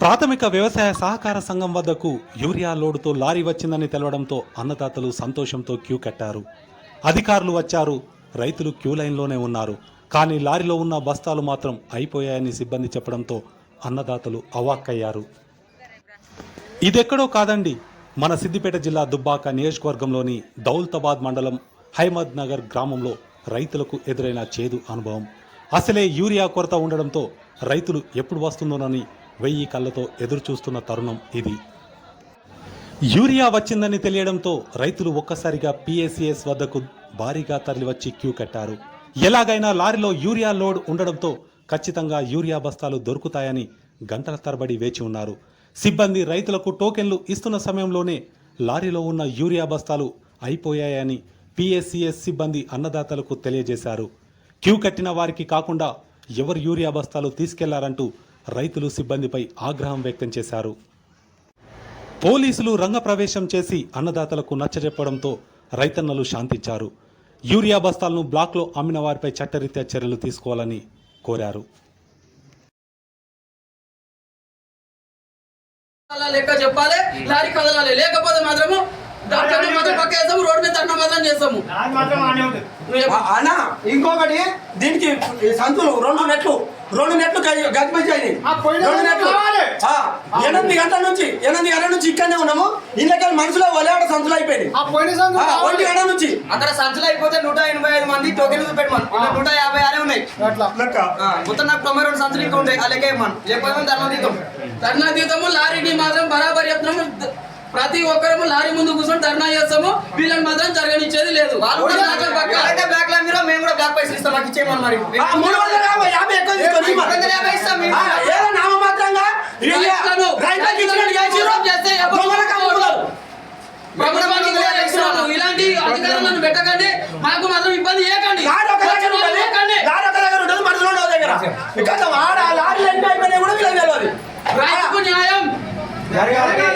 ప్రాథమిక వ్యవసాయ సహకార సంఘం వద్దకు యూరియా లోడుతో లారీ వచ్చిందని తెలవడంతో అన్నదాతలు సంతోషంతో క్యూ కట్టారు. అధికారులు వచ్చారు. రైతులు క్యూ లైన్లోనే ఉన్నారు. కానీ లారీలో ఉన్న బస్తాలు మాత్రం అయిపోయాయని సిబ్బంది చెప్పడంతో అన్నదాతలు అవాక్కయ్యారు. ఇదెక్కడో కాదండి. మన సిద్దిపేట జిల్లా దుబ్బాక నియోజకవర్గంలోని దౌల్తాబాద్ మండలం హైమద్ నగర్ గ్రామంలో రైతులకు ఎదురైన చేదు అనుభవం. అసలే యూరియా కొరత ఉండడంతో రైతులు ఎప్పుడు వస్తుందోనని వెయ్యి కళ్ళతో ఎదురుచూస్తున్న తరుణం ఇది. యూరియా వచ్చిందని తెలియడంతో రైతులు ఒక్కసారిగా పిఎస్సిఎస్ వద్దకు భారీగా తరలివచ్చి క్యూ కట్టారు. ఎలాగైనా లారీలో యూరియా లోడ్ ఉండడంతో ఖచ్చితంగా యూరియా బస్తాలు దొరుకుతాయని గంటల తరబడి వేచి ఉన్నారు. సిబ్బంది రైతులకు టోకెన్లు ఇస్తున్న సమయంలోనే లారీలో ఉన్న యూరియా బస్తాలు అయిపోయాయని పిఎస్సిఎస్ సిబ్బంది అన్నదాతలకు తెలియజేశారు. క్యూ కట్టిన వారికి కాకుండా ఎవరు యూరియా బస్తాలు తీసుకెళ్ళారంటూ రైతులు సిబ్బందిపై ఆగ్రహం వ్యక్తం చేశారు. పోలీసులు రంగప్రవేశం చేసి అన్నదాతలకు నచ్చజెప్పడంతో రైతన్నలు శాంతించారు. యూరియా బస్తాలను బ్లాక్లో అమ్మిన వారిపై చట్టరీత్యా చర్యలు తీసుకోవాలని కోరారు. అలా లెక్క చెప్పాలి లారీ కదలాలి లేకపోతే మాత్రము డాక్టర్ మాత్రం పక్క వేస్తాము మీద ధర్నా మాత్రం చేస్తాము. అన్న ఇంకొకటి దీనికి సంతులు రెండు నెట్లు. రెండు నెట్లు పోయిన రెండు నెట్లు. కావాలి. ఆ, ఎనిమిది గంటల నుంచి ఎనిమిది గంటల నుంచి ఇక్కడనే ఉన్నాము. ఇళ్ళకెళ్ళి మనుషులు వలేడ సంతులు అయిపోయింది ఆ పోయిన సందు ఆ, ఒంటి గంట నుంచి. అక్కడ సంచులు అయిపోతే నూట ఎనభై ఐదు మంది టోకెన్ చూపెట్టమని ఇక్కడ నూట యాభై ఆరే ఉన్నాయి. మొత్తం నాకు తొంభై రెండు సంచులు ఇంకా ఉంటాయి లెక్క ఇవ్వమని. లేకపోతే ధర్నా తీద్దాం. ధర్నా తీద్దాము లారీకి మాత్రం బరాబర్ చెప్తున్నాము. ప్రతి ఒక్కరము లారీ ముందు కూర్చొని ధర్నా చేస్తాము. వీళ్ళని మాత్రం జరగనిచ్చేది లేదు. వాళ్ళు కూడా బ్యాక్ మేము కూడా బ్యాక్ పైసలు ఇస్తాం మాకు ఇచ్చేయమని మరి. ఆ, మూడు వందల యాభై యాభై ఎక్కువ తీసుకొని మూడు వందల యాభై ఇస్తాం ఏదో నామమాత్రంగా రైతులకు ఇచ్చినట్టు. చేస్తే దొంగలకు ఇస్తున్నాము. ఇలాంటి అధికారులను పెట్టకండి. మాకు మాత్రం ఇబ్బంది చేయకండి. ఆడ లారీలు ఎన్ని అయిపోయినాయి కూడా తెలియదు రైతుకు న్యాయం. జరగాలి.